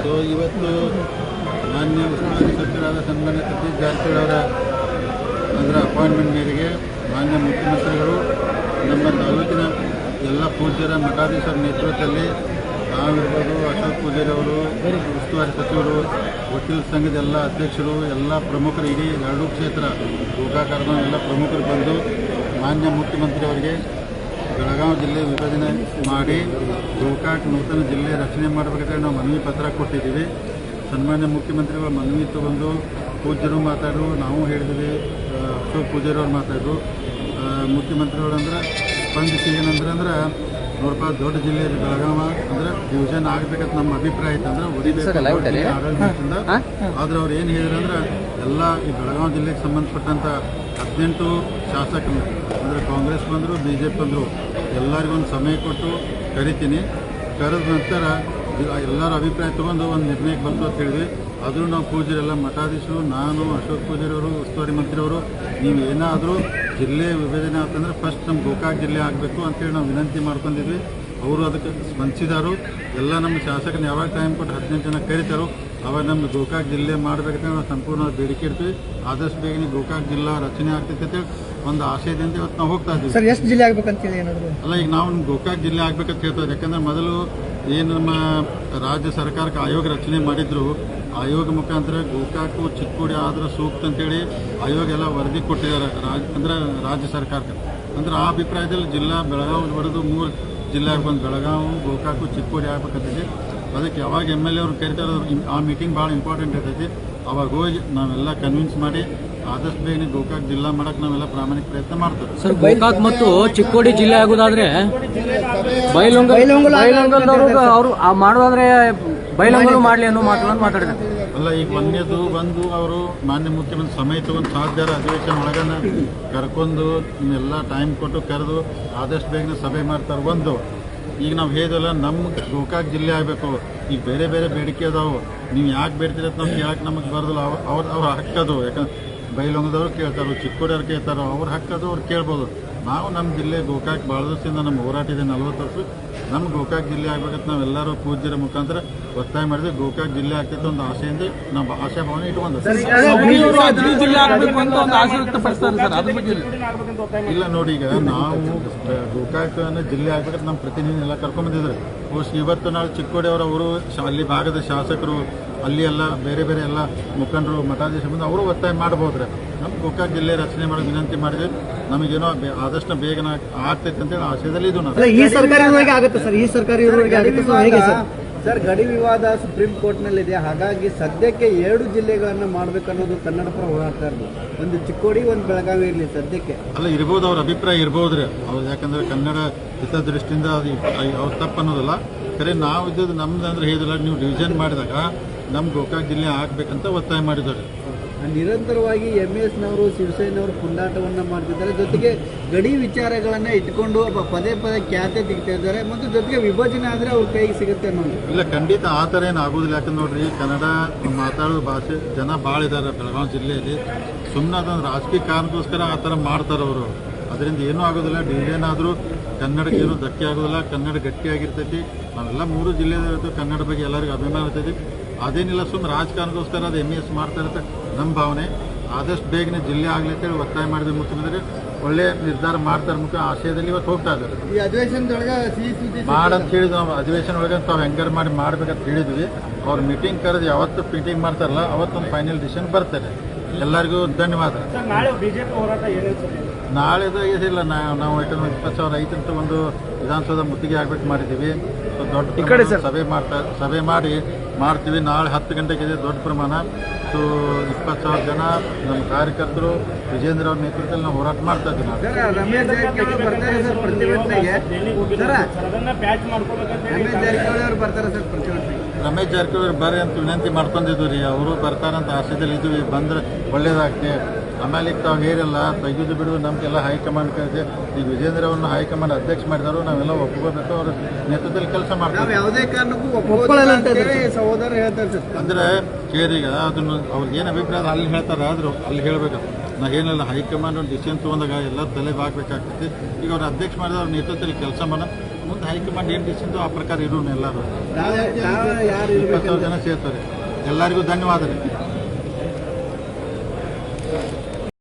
So ಇವತ್ತು ಮಾನ್ಯ ಉಸ್ತುವಾರಿ ಸಚಿವರಾದ ಸನ್ಮಾನ್ಯ ಸತೀಶ್ ಜಾರಕಿಹೊಳಿ ಅವರ ಅದರ ಅಪಾಯಿಂಟ್ಮೆಂಟ್ ಮೇರೆಗೆ ಮಾನ್ಯ ಮುಖ್ಯಮಂತ್ರಿಗಳು ನಮ್ಮ ತಾಲೂಕಿನ ಎಲ್ಲ ಪೂಜ್ಯರ ಮಠಾಧೀಶರ ನೇತೃತ್ವದಲ್ಲಿ ನಾವಿರ್ಬೋದು ಅಶೋಕ್ ಪೂಜಾರಿ ಅವರು ಉಸ್ತುವಾರಿ ಸಚಿವರು ವಕೀಲ ಸಂಘದ ಎಲ್ಲ ಅಧ್ಯಕ್ಷರು ಎಲ್ಲ ಪ್ರಮುಖರು ಇಡೀ ಎರಡೂ ಕ್ಷೇತ್ರ ಗೋಕಾಕರ್ನ ಎಲ್ಲ ಪ್ರಮುಖರು ಬಂದು ಮಾನ್ಯ ಮುಖ್ಯಮಂತ್ರಿ ಅವರಿಗೆ ಬೆಳಗಾವಿ ಜಿಲ್ಲೆ ವಿಭಜನೆ ಮಾಡಿ ಗೋಕಾಕ್ ನೂತನ ಜಿಲ್ಲೆ ರಚನೆ ಮಾಡಬೇಕಾದ್ರೆ ನಾವು ಮನವಿ ಪತ್ರ ಕೊಟ್ಟಿದ್ದೀವಿ. ಸನ್ಮಾನ್ಯ ಮುಖ್ಯಮಂತ್ರಿಗಳು ಮನವಿ ತಗೊಂಡು ಪೂಜ್ಯರು ಮಾತಾಡರು, ನಾವು ಹೇಳಿದ್ವಿ ಅಶೋಕ್ ಅಶೋಕ್ ಪೂಜಾರವ್ರು ಮಾತಾಡರು. ಮುಖ್ಯಮಂತ್ರಿಗಳು ಅಂದ್ರೆ ಸ್ಪಂದಿಸಿ ಏನಂದ್ರೆ ಅಂದ್ರೆ ನೋಡಪ್ಪ ದೊಡ್ಡ ಜಿಲ್ಲೆ ಬೆಳಗಾವ ಅಂದ್ರೆ ಡಿವಿಷನ್ ಆಗ್ಬೇಕಂತ ನಮ್ಮ ಅಭಿಪ್ರಾಯ ಐತೆ ಅಂದ್ರೆ ಆದ್ರೆ ಅವ್ರು ಏನು ಹೇಳಿದ್ರೆ ಅಂದ್ರೆ ಎಲ್ಲ ಈ ಬೆಳಗಾವಿ ಜಿಲ್ಲೆಗೆ ಸಂಬಂಧಪಟ್ಟಂತ ಹದಿನೆಂಟು ಶಾಸಕರು ಅಂದ್ರೆ ಕಾಂಗ್ರೆಸ್ ಬಂದರು ಬಿ ಜೆ ಪಿ ಬಂದರು ಎಲ್ಲರಿಗೊಂದು ಸಮಯ ಕೊಟ್ಟು ಕರಿತೀನಿ. ಕರೆದ ನಂತರ ಎಲ್ಲರ ಅಭಿಪ್ರಾಯ ತಗೊಂಡು ಒಂದು ನಿರ್ಣಯಕ್ಕೆ ಬಂತು ಅಂತ ಹೇಳಿದ್ವಿ. ಆದರೂ ನಾವು ಪೂಜರೆಲ್ಲ ಮಠಾಧೀಶರು ನಾನು ಅಶೋಕ್ ಪೂಜಾರಿಯವರು ಉಸ್ತುವಾರಿ ಮಂತ್ರಿಯವರು ನೀವು ಏನಾದರೂ ಜಿಲ್ಲೆ ವಿಭಜನೆ ಆತಂದ್ರೆ ಫಸ್ಟ್ ನಮ್ಮ ಗೋಕಾಕ್ ಜಿಲ್ಲೆ ಆಗಬೇಕು ಅಂತೇಳಿ ನಾವು ವಿನಂತಿ ಮಾಡ್ಕೊಂಡಿದ್ವಿ. ಅವರು ಅದಕ್ಕೆ ಸ್ಪಂದಿಸಿದಾರು. ಎಲ್ಲ ನಮ್ಮ ಶಾಸಕರನ್ನ ಯಾವಾಗ ಟೈಮ್ ಕೊಟ್ಟು ಹದಿನೆಂಟು ಜನ ಕರಿತಾರೋ ಅವಾಗ ನಮ್ಮ ಗೋಕಾಕ್ ಜಿಲ್ಲೆ ಮಾಡಬೇಕಂತ ನಾವು ಸಂಪೂರ್ಣ ಬೇಡಿಕೆ ಇಡ್ತೀವಿ. ಆದಷ್ಟು ಬೇಗನೆ ಗೋಕಾಕ್ ಜಿಲ್ಲಾ ರಚನೆ ಆಗ್ತೈತೆ ಅಂತೇಳಿ ಒಂದು ಆಶಯದಿಂದ ಇವತ್ತು ನಾವು ಹೋಗ್ತಾ ಇದ್ದೀವಿ. ಸರ್ ಎಷ್ಟು ಜಿಲ್ಲೆ ಆಗ್ಬೇಕಂತೇಳಿ ಏನಾದರೂ? ಅಲ್ಲ ಈಗ ನಾವು ಗೋಕಾಕ್ ಜಿಲ್ಲೆ ಆಗ್ಬೇಕಂತ ಹೇಳ್ತಾರೆ ಯಾಕಂದ್ರೆ ಮೊದಲು ಏನು ನಮ್ಮ ರಾಜ್ಯ ಸರ್ಕಾರಕ್ಕೆ ಆಯೋಗ ರಚನೆ ಮಾಡಿದ್ರು. ಆಯೋಗ ಮುಖಾಂತರ ಗೋಕಾಕು, ಚಿಕ್ಕೋಡಿ ಆದ್ರೆ ಸೂಕ್ತ ಅಂತೇಳಿ ಆಯೋಗ ಎಲ್ಲ ವರದಿ ಕೊಟ್ಟಿದ್ದಾರೆ ರಾಜ್, ಅಂದ್ರೆ ರಾಜ್ಯ ಸರ್ಕಾರಕ್ಕೆ. ಅಂದ್ರೆ ಆ ಅಭಿಪ್ರಾಯದಲ್ಲಿ ಜಿಲ್ಲಾ ಬೆಳಗಾವಿ ಹೊಡೆದು ಮೂರು ಜಿಲ್ಲೆಗೆ ಬಂದು ಬೆಳಗಾವಿ, ಗೋಕಾಕು, ಚಿಕ್ಕೋಡಿ ಆಗ್ಬೇಕಂತೈತಿ ಅದಕ್ಕೆ ಯಾವಾಗ ಎಂ ಎಲ್ ಎ ಅವ್ರು ಕರಿತಾರೆ ಆ ಮೀಟಿಂಗ್ ಭಾಳ ಇಂಪಾರ್ಟೆಂಟ್ ಇರ್ತೈತಿ. ಅವಾಗ ಹೋಗಿ ನಾವೆಲ್ಲ ಕನ್ವಿನ್ಸ್ ಮಾಡಿ ಆದಷ್ಟು ಬೇಗನೆ ಗೋಕಾಕ್ ಜಿಲ್ಲಾ ಮಾಡಕ್ ನಾವೆಲ್ಲ ಪ್ರಾಮಾಣಿಕ ಪ್ರಯತ್ನ ಮಾಡ್ತಾರೆ ಸರ್ ಗೋಕಾಕ್ ಮತ್ತು ಚಿಕ್ಕೋಡಿ ಜಿಲ್ಲೆ ಆಗೋದಾದ್ರೆ ಬೈಲೊಂಗಲ್ ಅವರು ಮಾಡೋದಾದ್ರೆ ಬೈಲೊಂಗಲು ಮಾಡ್ಲಿ ಅನ್ನೋ ಮಾತುಗಳನ್ನು ಮಾತಾಡಿದ್ದಾರೆ ಅಲ್ಲ ಈಗ ಒಂದೇದು ಬಂದು ಅವರು ಮಾನ್ಯ ಮುಖ್ಯಮಂತ್ರಿ ಸಮಯ ತಗೊಂಡು ಸಾಧ್ಯ ಅಧಿವೇಶನ ಒಳಗನ ಕರ್ಕೊಂಡು ಎಲ್ಲ ಟೈಮ್ ಕೊಟ್ಟು ಕರೆದು ಆದಷ್ಟು ಬೇಗನೆ ಸಭೆ ಮಾಡ್ತಾರೆ ಒಂದು. ಈಗ ನಾವು ಹೇಳಿದಲ್ಲ ನಮ್ಮ ಗೋಕಾಕ್ ಜಿಲ್ಲೆ ಆಗಬೇಕು. ಈಗ ಬೇರೆ ಬೇರೆ ಬೇಡಿಕೆ ಅದಾವು. ನೀವು ಯಾಕೆ ಬೇಡ್ತೀರ ಅಂತ ನಾವು ಕೇಳಕ್ಕೆ ನಮಗೆ ಬರೋದಿಲ್ಲ. ಅವ್ರು ಅವ್ರ ಅವ್ರ ಹಕ್ಕದು ಯಾಕಂದ್ರೆ ಬೈಲೊಂಗದವ್ರು ಕೇಳ್ತಾರೋ ಚಿಕ್ಕೋಡಿಯವ್ರು ಕೇಳ್ತಾರೋ ಅವ್ರ ಹಾಕೋದು ಅವ್ರು ಕೇಳ್ಬೋದು. ನಾವು ನಮ್ಮ ಜಿಲ್ಲೆ ಗೋಕಾಕ್ ಭಾಳ ದಿವಸದಿಂದ ನಮ್ಮ ಹೋರಾಟ ಇದೆ ನಲ್ವತ್ತು ವರ್ಷ. ನಮ್ಮ ಗೋಕಾಕ್ ಜಿಲ್ಲೆ ಆಗ್ಬೇಕಂತ ನಾವೆಲ್ಲರೂ ಪೂಜ್ಯರ ಮುಖಾಂತರ ಒತ್ತಾಯ ಮಾಡಿದ್ವಿ. ಗೋಕಾಕ್ ಜಿಲ್ಲೆ ಆಗ್ತಿತ್ತು ಒಂದು ಆಸೆಯಿಂದ ನಮ್ಮ ಆಶಾಭಾವನೆ ಇಟ್ಕೊಂಡು ಜಿಲ್ಲೆ ಆಗಬೇಕು ಅಂತ ಒಂದು ಆಸೆ ವ್ಯಕ್ತಪಡಿಸ್ತಾರೆ ಸರ್ ಅದ್ರ ಇಲ್ಲ ನೋಡಿ ಈಗ ನಾವು ಗೋಕಾಕ್ ಅನ್ನೋ ಜಿಲ್ಲೆ ಆಗ್ಬೇಕಂತ ನಮ್ಮ ಪ್ರತಿನಿಧಿ ಎಲ್ಲ ಕರ್ಕೊಂಬಂದಿದ್ರು ಬಹುಶಃ ಇವತ್ತು ನಾಳೆ ಚಿಕ್ಕೋಡಿ ಅವರು ಅವರು ಶಾ- ಅಲ್ಲಿ ಭಾಗದ ಶಾಸಕರು ಅಲ್ಲಿ ಎಲ್ಲ ಬೇರೆ ಬೇರೆ ಎಲ್ಲ ಮುಖಂಡರು ಮಠಾಧೀಶ ಬಂದು ಅವರು ಒತ್ತಾಯ ಮಾಡ್ಬೋದ್ರೆ ನಮ್ಮ ಗೋಕಾಕ್ ಜಿಲ್ಲೆ ರಚನೆ ಮಾಡಿ ವಿನಂತಿ ಮಾಡಿದ್ವಿ ನಮಗೇನೋ ಬೆ- ಆದಷ್ಟು ಬೇಗನ ಆಗ್ತೈತೆ ಅಂತೇಳಿ ಆಶಯದಲ್ಲಿ ಇದು ನಾವು. ಈ ಸರ್ಕಾರ ಆಗುತ್ತೆ ಸರ್ ಈ ಸರ್ಕಾರ ಸರ್ ಗಡಿ ವಿವಾದ ಸುಪ್ರೀಂ ಕೋರ್ಟ್ನಲ್ಲಿದೆ. ಹಾಗಾಗಿ ಸದ್ಯಕ್ಕೆ ಎರಡು ಜಿಲ್ಲೆಗಳನ್ನು ಮಾಡಬೇಕನ್ನೋದು ಕನ್ನಡ ಪರ ಹೋರಾಡ್ತಾ ಇರೋದು. ಒಂದು ಚಿಕ್ಕೋಡಿ ಒಂದು ಬೆಳಗಾವಿ ಇರಲಿ ಸದ್ಯಕ್ಕೆ. ಅಲ್ಲ ಇರ್ಬೋದು ಅವ್ರ ಅಭಿಪ್ರಾಯ ಇರ್ಬೋದ್ರಿ. ಅವ್ರು ಯಾಕಂದ್ರೆ ಕನ್ನಡ ಹಿತದೃಷ್ಟಿಯಿಂದ ಅದು ಅವ್ರ ತಪ್ಪು ಅನ್ನೋದಲ್ಲ ಖರೆ ನಾವು ಇದ್ದದ್ದು ನಮ್ದು ಅಂದ್ರೆ ಹೇಳಿದ್ರೆ ನೀವು ಡಿವಿಷನ್ ಮಾಡಿದಾಗ ನಮ್ಮ ಗೋಕಾಕ್ ಜಿಲ್ಲೆ ಆಗ್ಬೇಕಂತ ಒತ್ತಾಯ ಮಾಡಿದ್ದಾರೆ. ನಿರಂತರವಾಗಿ ಎಂ ಎಸ್ನವರು ಶಿವಸೇನವರು ಪುಂಡಾಟವನ್ನು ಮಾಡ್ತಿದ್ದಾರೆ. ಜೊತೆಗೆ ಗಡಿ ವಿಚಾರಗಳನ್ನ ಇಟ್ಕೊಂಡು ಪದೇ ಪದೇ ಖ್ಯಾತೆ ತೆಗಿತಾ ಇದ್ದಾರೆ. ಮತ್ತು ಜೊತೆಗೆ ವಿಭಜನೆ ಆದರೆ ಅವ್ರ ಕೈಗೆ ಸಿಗುತ್ತೆ ಅನ್ನೋದು. ಇಲ್ಲ ಖಂಡಿತ ಆ ಥರ ಏನು ಆಗೋದಿಲ್ಲ. ಯಾಕಂದ್ರೆ ನೋಡ್ರಿ ಕನ್ನಡ ಮಾತಾಡೋ ಭಾಷೆ ಜನ ಭಾಳ ಇದ್ದಾರೆ ಬೆಳಗಾವಿ ಜಿಲ್ಲೆಯಲ್ಲಿ. ಸುಮ್ಮನೆ ಅದೊಂದು ರಾಜಕೀಯ ಕಾರಣಕ್ಕೋಸ್ಕರ ಆ ಥರ ಮಾಡ್ತಾರೆ ಅವರು. ಅದರಿಂದ ಏನೂ ಆಗೋದಿಲ್ಲ. ಡಿವಿಷನ್ ಆದರೂ ಕನ್ನಡಕ್ಕೆ ಏನೂ ಧಕ್ಕೆ ಆಗೋದಿಲ್ಲ. ಕನ್ನಡ ಗಟ್ಟಿಯಾಗಿರ್ತೈತಿ. ನಾವೆಲ್ಲ ಮೂರು ಜಿಲ್ಲೆಯಲ್ಲಿ ಕನ್ನಡ ಬಗ್ಗೆ ಎಲ್ಲರಿಗೂ ಅಭಿಮಾನ ಇರ್ತೈತಿ. ಅದೇನಿಲ್ಲ ಸುಮ್ಮನೆ ರಾಜಕಾರಣಕ್ಕೋಸ್ಕರ ಅದು ಎಂ ಎಸ್ ಮಾಡ್ತಾ ಇರುತ್ತೆ ನಮ್ಮ ಭಾವನೆ. ಆದಷ್ಟು ಬೇಗನೆ ಜಿಲ್ಲೆ ಆಗಲಿ ಅಂತೇಳಿ ಒತ್ತಾಯ ಮಾಡಿದ ಮುಖ್ಯಮಂತ್ರಿ ಒಳ್ಳೆ ನಿರ್ಧಾರ ಮಾಡ್ತಾರೆ ಮುಖ್ಯ ಆಶಯದಲ್ಲಿ ಇವತ್ತು ಹೋಗ್ತಾ ಇದ್ದಾರೆ. ಮಾಡಂತ ಹೇಳಿದ್ವಿ ನಾವು. ಅಧಿವೇಶನ ಒಳಗೆ ತಾವು ಹೆಂಗಾರು ಮಾಡಿ ಮಾಡ್ಬೇಕಂತ ಹೇಳಿದ್ವಿ. ಅವ್ರು ಮೀಟಿಂಗ್ ಕರೆದು ಯಾವತ್ತು ಮೀಟಿಂಗ್ ಮಾಡ್ತಾರಲ್ಲ ಅವತ್ತೊಂದು ಫೈನಲ್ ಡಿಸಿಷನ್ ಬರ್ತಾರೆ ಎಲ್ಲರಿಗೂ ಧನ್ಯವಾದ. ನಾಳೆದು ಏನಿಲ್ಲ. ನಾವು ನಾವು ಯಾಕಂದ್ರೆ ಇಪ್ಪತ್ತು ಸಾವಿರ ಐತಂತ ಒಂದು ವಿಧಾನಸೌಧ ಮುತ್ತಿಗೆ ಆಗ್ಬೇಕು ಮಾಡಿದ್ದೀವಿ. ದೊಡ್ಡ ಸರ್. ಸಭೆ ಮಾಡ್ತಾ ಸಭೆ ಮಾಡಿ ಮಾಡ್ತೀವಿ. ನಾಳೆ ಹತ್ತು ಗಂಟೆಗೆ ಇದೆ ದೊಡ್ಡ ಪ್ರಮಾಣ. ಸೊ ಇಪ್ಪತ್ತು ಸಾವಿರ ಜನ ನಮ್ಮ ಕಾರ್ಯಕರ್ತರು ವಿಜೇಂದ್ರ ಅವ್ರ ನೇತೃತ್ವದಲ್ಲಿ ನಾವು ಹೋರಾಟ ಮಾಡ್ತಾ ಇದ್ದೀವಿ ನಾವು ಸರ್ ರಮೇಶ್ ಜಾರಕಿಹೊಳಿ ಬರ್ತಾರೆ ಸರ್ ಪ್ರತಿಭಟನೆಗೆ. ಸರ್ ರಮೇಶ್ ಜಾರಕಿಹೊಳಿ ಅವರು ಬರ್ತಾರೆ ಸರ್ ಪ್ರತಿಭಟನೆಗೆ. ರಮೇಶ್ ಜಾರಕಿಹೊಳಿ ಬರ್ರಿ ಅಂತ ವಿನಂತಿ ಮಾಡ್ಕೊಂಡಿದ್ವಿ ರೀ. ಅವರು ಬರ್ತಾರಂತ ಆಸೆದಲ್ಲಿ ಇದ್ವಿ ಬಂದ್ರೆ ಒಳ್ಳೇದಾಗ್ತಿ ಆಮೇಲೆ ಈಗ ತಾವು ಹೇರಿಲ್ಲ ತೆಗೆದು ಬಿಡು ನಮಗೆಲ್ಲ ಹೈಕಮಾಂಡ್ ಕರೆದೆ ಈಗ ವಿಜೇಂದ್ರ ಅವ್ರನ್ನ ಹೈಕಮಾಂಡ್ ಅಧ್ಯಕ್ಷ ಮಾಡಿದ್ರು ನಾವೆಲ್ಲ ಒಪ್ಕೋಬೇಕು. ಅವ್ರ ನೇತೃತ್ವದಲ್ಲಿ ಕೆಲಸ ನಾವು ಮಾಡ್ತೀವಿ ಯಾವುದೇ ಕಾರಣಕ್ಕೂ ಸಹೋದರ ಹೇಳ್ತಾರೆ ಸರ್. ಅಂದ್ರೆ ಕೇರೀಗ ಅದನ್ನು ಅವ್ರಿಗೆ ಏನು ಅಭಿಪ್ರಾಯ ಅಲ್ಲಿ ಹೇಳ್ತಾರೆ ಆದರೂ ಅಲ್ಲಿ ಹೇಳಬೇಕು. ನಾ ಏನಿಲ್ಲ ಹೈಕಮಾಂಡ್ ಒಂದು ಡಿಸಿಷನ್ ತೊಗೊಂಡಾಗ ಎಲ್ಲ ತಲೆಗೆ ಹಾಕ್ಬೇಕಾಗ್ತೈತಿ ಈಗ ಅವ್ರ ಅಧ್ಯಕ್ಷ ಮಾಡಿದ ಅವ್ರ ನೇತೃತ್ವದಲ್ಲಿ ಕೆಲಸ ಮಾಡ ಮುಂದೆ ಹೈಕಮಾಂಡ್ ಏನು ಡಿಸಿಷನ್ ಆ ಪ್ರಕಾರ ಇರೋನು ಎಲ್ಲರೂ. ಇಪ್ಪತ್ತಾರು ಇಪ್ಪತ್ತು ಜನ ಸೇರ್ತಾರೆ. ಎಲ್ಲರಿಗೂ ಧನ್ಯವಾದ ರೀ